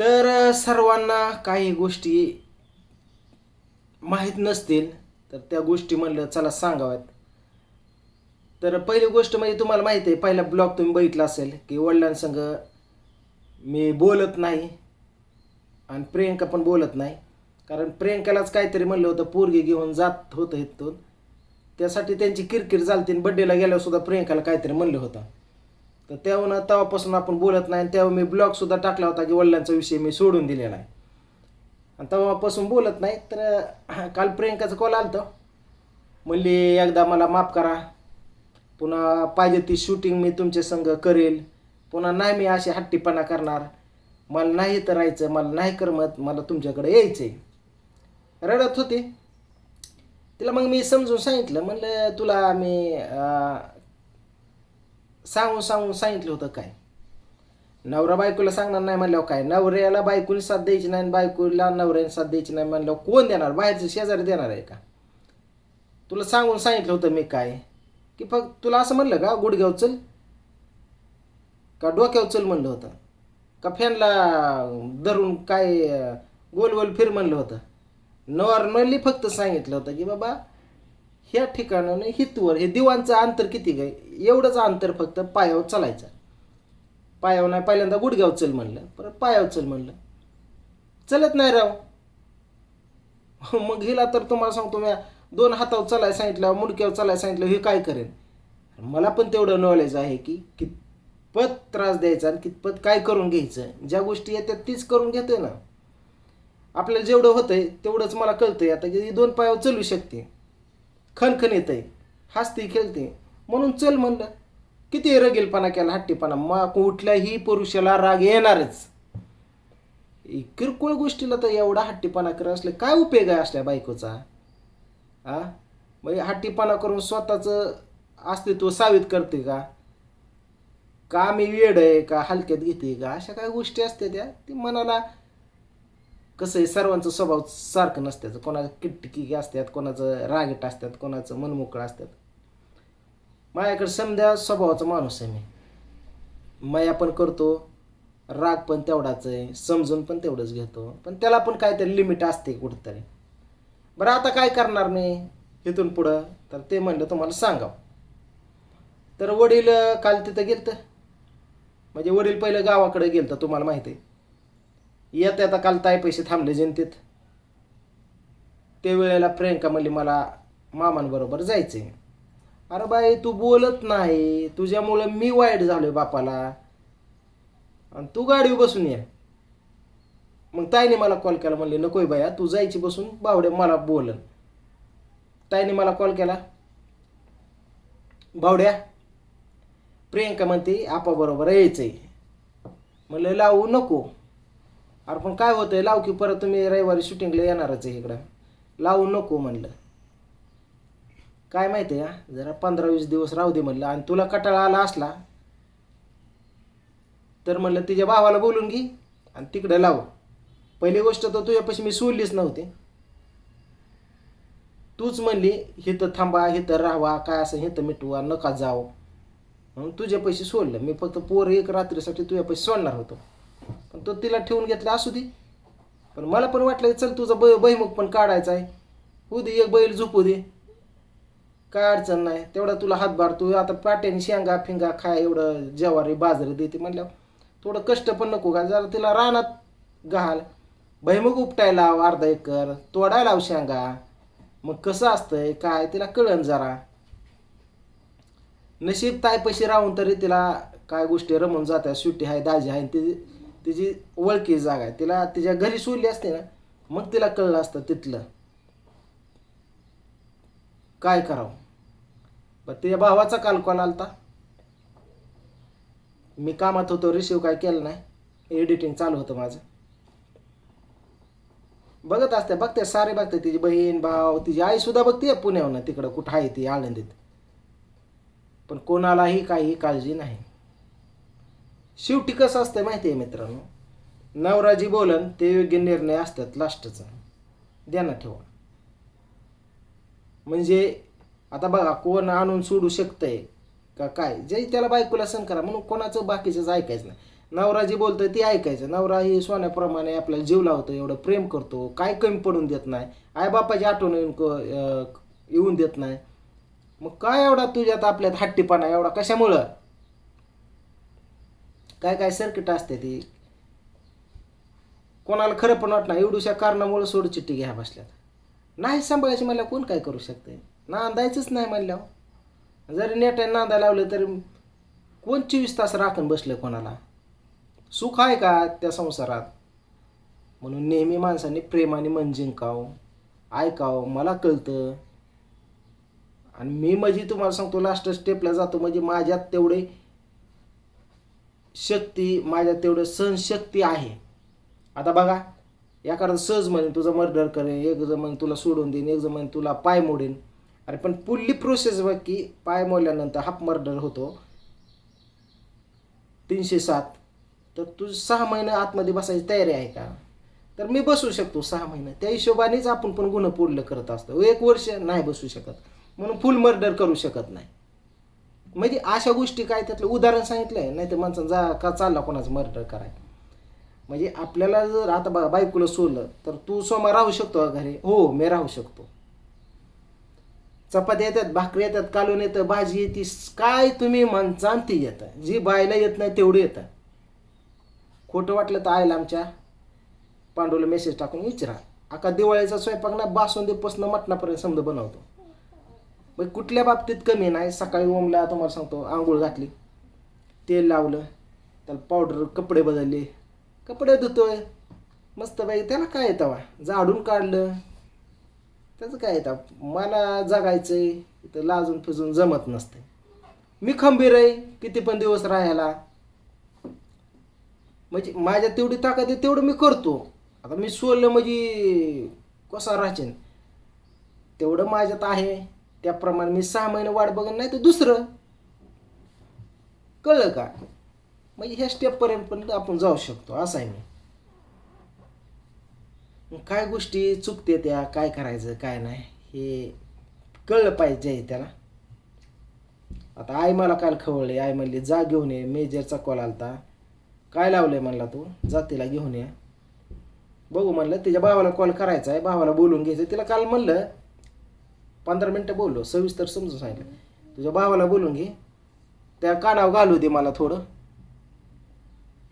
तर सर्वांना काही गोष्टी माहीत नसतील तर त्या गोष्टी म्हणलं चला सांगाव्यात. तर पहिली गोष्ट म्हणजे तुम्हाला माहीत आहे पहिला ब्लॉग तुम्ही बघितला असेल की वडिलांसंग मी बोलत नाही आणि प्रियंका पण बोलत नाही. कारण प्रियंकालाच काहीतरी म्हणलं होतं पोरगी घेऊन जात होतं इथून. त्यासाठी त्यांची किरकिर झालती आणि बड्डेला गेल्यावर सुद्धा प्रियंकाला काहीतरी म्हणलं होतं. तर तेव्हा तेव्हापासून आपण बोलत नाही. आणि तेव्हा मी ब्लॉग सुद्धा टाकला होता की वडिलांचा विषय मी सोडून दिलेला आहे. आणि तेव्हापासून बोलत नाही. तर काल प्रियंकाचं कॉल आलतं. म्हणली एकदा मला माफ करा. पुन्हा पाहिजे ती शूटिंग मी तुमच्या संग करेल. पुन्हा नाही मी अशी हट्टीपणा करणार. मला नाही तर राहायचं मला नाही करमत मला तुमच्याकडे यायचं आहे रडत होती. तिला मग मी समजून सांगितलं. म्हणलं तुला मी सांगून सांगून सांगितलं होतं काय? नवरा बायकोला सांगणार नाही म्हणल्यावर काय? नवऱ्याला बायकोनी साथ द्यायची नाही आणि बायकोला नवऱ्याने साथ द्यायची नाही म्हणल्यावर कोण देणार? बाहेरचे शेजारी देणार आहे का? तुला सांगून सांगितलं होतं मी काय? की फक्त तुला असं म्हणलं का? गुडघ्या चल. का डोक्यावर चल म्हणलं होतं? का फॅनला धरून काय गोल गोल फिर म्हणलं होतं? नॉर्मली फक्त सांगितलं होतं की बाबा ह्या ठिकाणाने हितवर हे दिवांचं अंतर किती काय एवढंच अंतर फक्त पायावर चालायचं. पायावर नाही पहिल्यांदा गुडघ्यावर चल म्हणलं परत पायावर चल म्हणलं. चलत नाही राव. मग हिला तर तुम्हाला सांगतो मी दोन हातावर चालायला सांगितलं मुडक्यावर चालायला सांगितलं हे काय करेन? मला पण तेवढं नॉलेज आहे की कितपत त्रास द्यायचा आणि कितपत काय करून घ्यायचं. ज्या गोष्टी येतात तीच करून घेतोय ना. आपल्याला जेवढं होतंय तेवढंच मला कळतंय. आता की दोन पायावर चलू शकते. खणखण येतंय. हसते खेळते म्हणून चल म्हणलं. किती रगेलपणा केला हट्टीपणा. मग कुठल्याही पुरुषाला राग येणारच. किरकोळ गोष्टीला तर एवढा हट्टीपणा करत असले काय उपयोग आहे असल्या बायकोचा? आ? म्हणजे हट्टीपणा करून स्वतःचं अस्तित्व सावित करते का? का मी वेड आहे का हलक्यात घेते का? अशा काय गोष्टी असते त्या. ती मनाला कसं आहे सर्वांचं स्वभाव सारखं नसतं कोणाचं किटकी असतात कोणाचं रागीट असतात कोणाचं मनमोकळं असतात. माझ्याकडे समजा स्वभावाचा माणूस आहे मी. माया पण करतो राग पण तेवढाच आहे समजून पण तेवढंच घेतो. पण त्याला पण काहीतरी लिमिट असते कुठंतरी. बरं आता काय करणार मी इथून पुढं? तर ते म्हणलं तुम्हाला सांगावं. तर वडील काल तिथं गेलतं. म्हणजे वडील पहिलं गावाकडे गेलतं तुम्हाला माहिती आहे. येत येता काल ताई पैसे थांबले जयंतीत त्या वेळेला प्रियंका म्हणली मला मामांबरोबर जायचंय. अरे बाई तू बोलत नाही. तुझ्यामुळं मी वाईट झालोय बापाला. आणि तू गाडी बसून ये. मग ताईने मला कॉल केला म्हणले नकोय बाया तू जायची बसून बावड्या मला बोलन. ताईने मला कॉल केला बावड्या प्रियंका म्हणते आपाबरोबर यायचंय. म्हणलं लावू नको. अरे पण काय होतंय लाव की परत तुम्ही रविवारी शूटिंगला येणारच आहे इकडं. लावू नको म्हणलं. काय माहिती आहे का जरा पंधरा वीस दिवस राहू दे म्हणलं. आणि तुला कटाळा आला असला तर म्हणलं तिच्या भावाला बोलून घे आणि तिकडं लाव. पहिली गोष्ट तर तुझ्यापाशी मी सोडलीच नव्हती. तूच म्हणली हिथं थांबा हिथं राहावा काय असं हिथं मिटवा नका जावं म्हणून तुझ्या पैसे सोडलं. मी फक्त पोर एक रात्रीसाठी तुझ्या पैसे सोडणार होतो. तो तिला ठेवून घेतला असू दे. पण मला पण वाटलं चल तुझा ब बहिमुख पण काढायचा आहे. होऊ दे एक बैल झोपू दे. काय अडचण नाही. तेवढा तुला हातभार तू आता पाट्याने शेंगा फिंगा खाय एवढं जवारी बाजरी देते म्हणल्यावर. थोडं कष्ट पण नको का जरा तिला रानात घाल. भैमुख उपटायला लाव अर्धा एकर. तोडायला लाव शेंगा. मग कसं असतंय काय तिला कळण जरा. नशीब तायपशी राहून तरी तिला काय गोष्टी रमून जातात. सुट्टी आहे दाजी आहे ती तिची ओळखी जागा आहे तिला तिच्या घरी सोडली असते ना मग तिला कळलं असतं तिथलं. काय करावं? पण तिच्या भावाचा काल कॉल आलता. मी कामात होतो रिसिव्ह काय केलं नाही. एडिटिंग चालू होतं माझं. बघत असते बघते सारे बघते. तिची बहीण भाव तिची आई सुद्धा बघते पुण्याहून. तिकडं कुठं आहे ती आनंदीत. पण कोणालाही काही काळजी नाही. शेवटी कसं असतं माहिती आहे मित्रांनो? नवराजी बोलन ते योग्य निर्णय असतात लास्टचा. ध्यानात ठेवा. म्हणजे आता बघा कोण आणून सोडू शकतंय का काय? जे त्याला बायकोला सण करा म्हणून कोणाचं बाकीचंच ऐकायचं नाही. नवरा जे बोलतोय ती ऐकायचं. नवरा ही सोन्याप्रमाणे आपल्याला जीव लावतो एवढं प्रेम करतो काय कमी पडून देत नाही. आई बापाची आठवण येऊन येऊन देत नाही. मग काय एवढा तुझ्यात आपल्यात हट्टीपणा एवढा कशामुळं? काय काय सर्किट असते ती? कोणाला खरं पण वाटणार एवढ्याशा कारणामुळे सोड चिठ्ठी घ्या बसल्यात. नाही सांभाळायची मला कोण काय करू शकते नांदायचंच नाही म्हणल्यावर. जरी नेट्याने नांदा लावलं तरी कोण चोवीस तास राखून बसलं कोणाला? सुख आहे का त्या संसारात? म्हणून नेहमी माणसाने प्रेमाने मन जिंकावं. ऐकावं. मला कळतं. आणि मी म्हणजे तुम्हाला सांगतो लास्ट स्टेपला जातो. म्हणजे माझ्यात तेवढे शक्ती माझ्या तेवढं सहनशक्ती आहे. आता बघा एखादं सहज म्हणेन तुझं मर्डर करेन एक जण म्हणे तुला सोडून देईन एक जण म्हणे तुला पाय मोडेन. अरे पण पुल्ली प्रोसेस बघ की पाय मोडल्यानंतर हाफ मर्डर होतो. तीनशे सात. तर तू सहा महिने आतमध्ये बसायची तयारी आहे का? तर मी बसू शकतो सहा महिने. त्या हिशोबानेच आपण पण गुन्हा पूर्ण करत असतो. एक वर्ष नाही बसू शकत. म्हणून फुल मर्डर करू शकत नाही. म्हणजे अशा गोष्टी काय त्यातलं उदाहरण सांगितलंय नाही तर माणसानं जा का चालला कोणाचं मर्डर कराय म्हणजे आपल्याला जर आता बा बायकोला सोडलं तर तू सोमा राहू शकतो घरी? हो मी राहू शकतो. चपाती येतात भाकरी येतात कालून येतं भाजी येते काय तुम्ही म्हणता ती येतं? जी बायला येत नाही तेवढं येतं. खोटं वाटलं तर आयला आमच्या पांडूला मेसेज टाकून विचारा. आका दिवाळीचा स्वयंपाक ना बासुंदीपासून मटणापर्यंत समजा बनवतो. मग कुठल्या बाबतीत कमी नाही सकाळी ओमला तुम्हाला सांगतो आंघोळ घातली. तेल लावलं त्याला पावडर कपडे बदलले. कपडे धुतोय. मस्त बाई त्याला काय येतावा झाडून काढलं. त्याचं काय येतं मला जगायचंय इथं लाजून फिजून जमत नसते मी खंबीर आहे किती पण दिवस राहायला. म्हणजे माझ्या तेवढी ताकद आहे तेवढं मी करतो. आता मी सोडलं म्हणजे कसा राहचेन तेवढं माझ्यात आहे. त्याप्रमाणे मी सहा महिने वाट बघत नाही तर दुसरं. कळलं का? म्हणजे ह्या स्टेपपर्यंत पण आपण जाऊ शकतो असं आहे मी. मग काय गोष्टी चुकते त्या काय करायचं काय नाही हे कळलं पाहिजे त्याला. आता आई मला काल खवळली आई म्हणली जा घेऊन ये मेजरचा कॉल आलता. काय लावलंय म्हणला तू? जा तिला घेऊन ये. बघू म्हणलं तिच्या भावाला कॉल करायचा आहे भावाला बोलून घ्यायचं तिला काल म्हणलं पंधरा मिनटं बोललो सविस्तर समजून सांगितलं. तुझ्या भावाला बोलून घे. त्या कानावर घालू दे मला थोडं.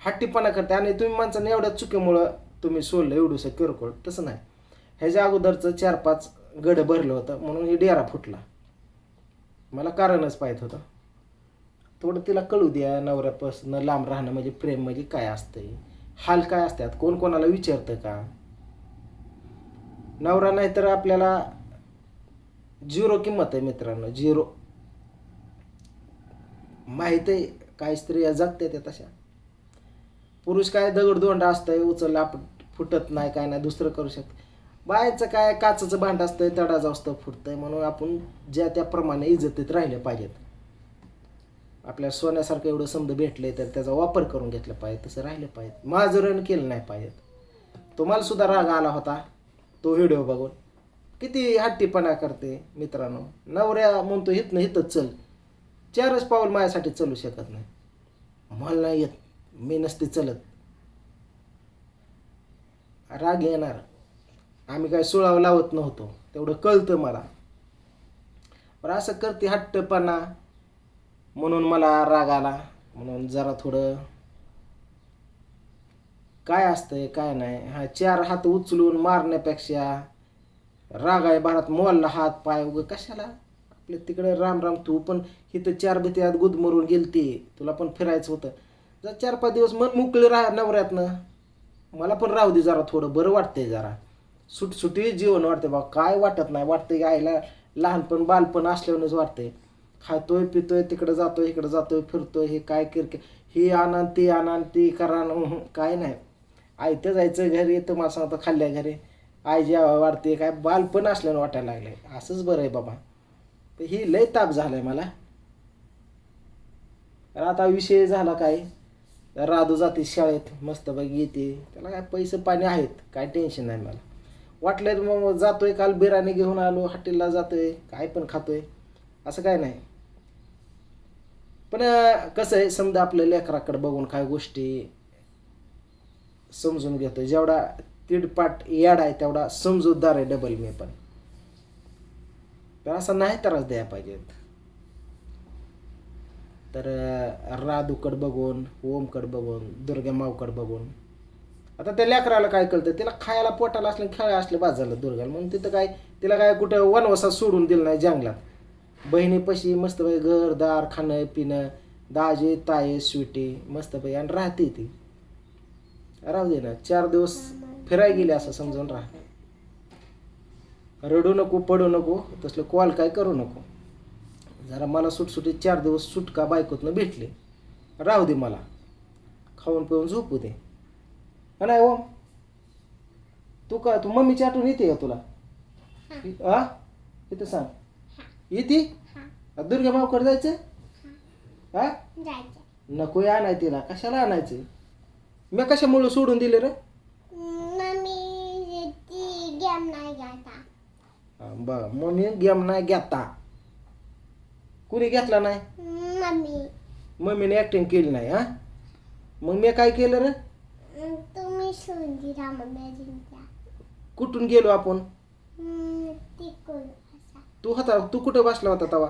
हट्टीपणा करते आणि तुम्ही माणसाने एवढ्या चुकीमुळं तुम्ही सोडलं एवढूसं किरकोळ तसं नाही. ह्याच्या अगोदरचं चार पाच गड भरलं होतं म्हणून हे डेरा फुटला. मला कारणच पाहिजे होतं. थोडं तिला कळू द्या नवऱ्यापासून लांब राहणं म्हणजे प्रेम म्हणजे काय असतंय? हाल काय असतात? कोण कोणाला विचारतं का? नवरा नाही तर आपल्याला झिरो किंमत आहे मित्रांनो झिरो. माहीत आहे काही स्त्रिया जगते त्या तशा. पुरुष काय दगडदोंडा असतंय उचलला फुट- फुटत नाही काय नाही दुसरं करू शकत. बायचं काय काचचं भांड असतंय तडाचं असतं फुटतंय म्हणून आपण ज्या त्याप्रमाणे इज्जतीत राहिले पाहिजेत. आपल्या सोन्यासारखं एवढं समज भेटले तर त्याचा वापर करून घेतला पाहिजे तसं राहिलं पाहिजे. माजुरण केलं नाही पाहिजेत. तुम्हाला सुद्धा राग आला होता तो व्हिडिओ बघून. किती हट्टीपणा करते मित्रांनो? नवऱ्या म्हणतो हितनं हितच चल. चारच पाऊल माझ्यासाठी चलू शकत नाही. मला नाही येत. मी नसते चलत. राग येणार. आम्ही काय सोळावं लावत नव्हतो. तेवढं कळतं मला. पण असं करते हट्टपणा म्हणून मला राग आला. म्हणून जरा थोडं काय असतंय काय नाही. हा चार हात उचलून मारण्यापेक्षा राग आहे भारत मोलला हात पाय उग कशाला? आपल्या तिकडे राम राम तू पण इथं चार भीती गुदमरून गेलती. तुला पण फिरायचं होतं. जर चार पाच दिवस मन मोकळे राहा नवऱ्यातनं. मला पण राहू दे जरा थोडं बरं वाटतंय जरा. सुटसुटी जीवन वाटते बा काय वाटत नाही. वाटतंय की आईला लहानपण बालपण असल्यावरच वाटतंय. खातोय पितोय तिकडं जातोय इकडं जातोय फिरतोय हे काय किरके हे आणा ते आणा ते करा काय नाही. आयतं जायचं घरी तुम्हाला सांगतो खाल्ल्या घरी. आई जेव्हा वाढते काय बालपण असल्यानं वाटायला लागलंय. असंच बरं आहे बाबा. तर ही लय ताप झालाय मला. तर आता विषय झाला काय? राधू जाते शाळेत मस्त बघ येते. त्याला काय पैसे पाणी आहेत काय टेन्शन नाही मला. वाटलं मग जातोय काल बिर्याणी घेऊन आलो हॉटेलला जातोय काय पण खातोय. असं काय नाही. पण कसं आहे समजा आपल्या लेकराकडे बघून काय गोष्टी समजून घेतो जेवढा तिडपाट याड आहे तेवढा समजूतदार आहे डबल मे पण. तर असं नाही त्रास द्यायला पाहिजेत. तर राधूकड बघून ओमकड बघून दुर्गा मावकड बघून. आता त्या लेकराला काय कळतं तिला खायला पोटाला असलं खेळ असले बाद झालं दुर्गाला. म्हणून तिथं काय तिला काय कुठं वनवसा सोडून दिलं नाही जंगलात. बहिणीपाशी मस्त घरदार खाणं पिणं दाजे ताये स्वीटी मस्त आणि राहते ती. राहू दे ना चार दिवस फिरायला गेले असं समजून राहा. रडू नको पडू नको तसलं कॉल काय करू नको. जरा मला सुटसुटीत चार दिवस सुटका बायकोतनं भेटले. राहू दे मला. खाऊन पिऊन झोपू दे. नाही ओम तू का तू मम्मीची आठवण येते का तुला? हा. इथं सांग. येते? दुर्गा मावकडे जायचं? हा. नको आणाय तिला. कशाला आणायचं? मी कशामुळे सोडून दिले रे? नाही घ्यायचा हा, बर. मम्मी गेम नाही घेता कुणी घेतला नाही? मम्मी. मम्मीने ऍक्टिंग केली नाही हा? मग मी काय केलं रे? तुम्ही सोडून दिला मम्मी जिंकला कुठून गेलो आपण? ती कोण असा. तू होता तू कुठं बसला होता तवा?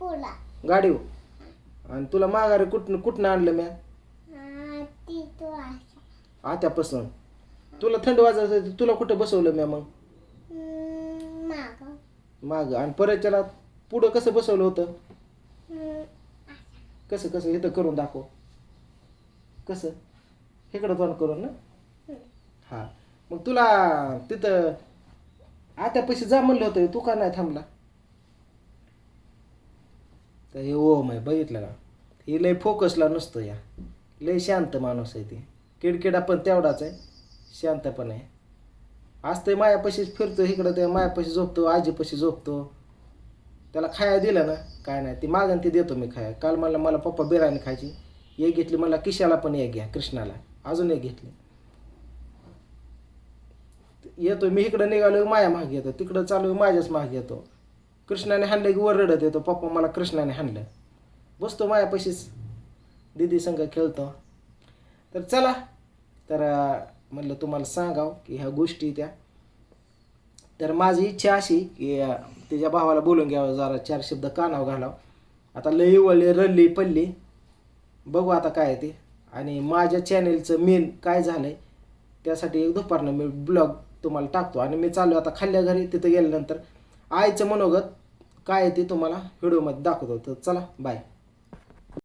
पोला. गाडीवर? आणि तुला माघारी कुठं कुठनं आणलं म्या? हा, ती तो असा. आत्यापासून. तुला थंड वाजायचं होतं, तुला कुठं बसवलं म्या मग? माग माग आणि परतच्याला पुढं कसं बसवलं होतं? कसं कसं? इथं करून दाखव. कसं? इकडं तोंड करून ना? हा. मग तुला तिथं आता पैसे जा म्हणलं होतं तू का नाही थांबला? तर हे ओ मग बघितलं का? हे लय फोकसला नसतो या. लय शांत माणूस आहे ते. किडकिडा पण तेवढाच आहे. शांत पण आहे. आज ते मायापाशीच फिरतो इकडं ते मायापाशी झोपतो आजीपाशी झोपतो. त्याला खाया दिलं ना काय नाही ती मागण ती देतो मी खाया. काल मला मला पप्पा बिर्याणी खायची. एक घेतली मला किशाला पण एक घ्या कृष्णाला. अजून एक घेतली. येतो मी इकडं निघालो माया महाग येतो. तिकडं चालू माझ्याच महाग येतो. कृष्णाने हाणलं की वर रडत येतो पप्पा मला कृष्णाने हाणलं. बसतो मायापाशीच. दिदी संग खेळतो. तर चला तर म्हणलं तुम्हाला सांगाव की ह्या गोष्टी त्या. तर माझी इच्छा अशी की तिच्या भावाला बोलून घ्यावं जरा चार शब्द कानाव घालावं. आता लई वळली रडली पडली. बघू आता काय आहे ते. आणि माझ्या चॅनेलचं मेन काय झालंय त्यासाठी एक दुपारनं मी ब्लॉग तुम्हाला टाकतो. आणि मी चालू आता खाल्ल्या घरी तिथं गेल्यानंतर. आईचं मनोगत काय आहे ते तुम्हाला व्हिडिओमध्ये दाखवतो. तर चला बाय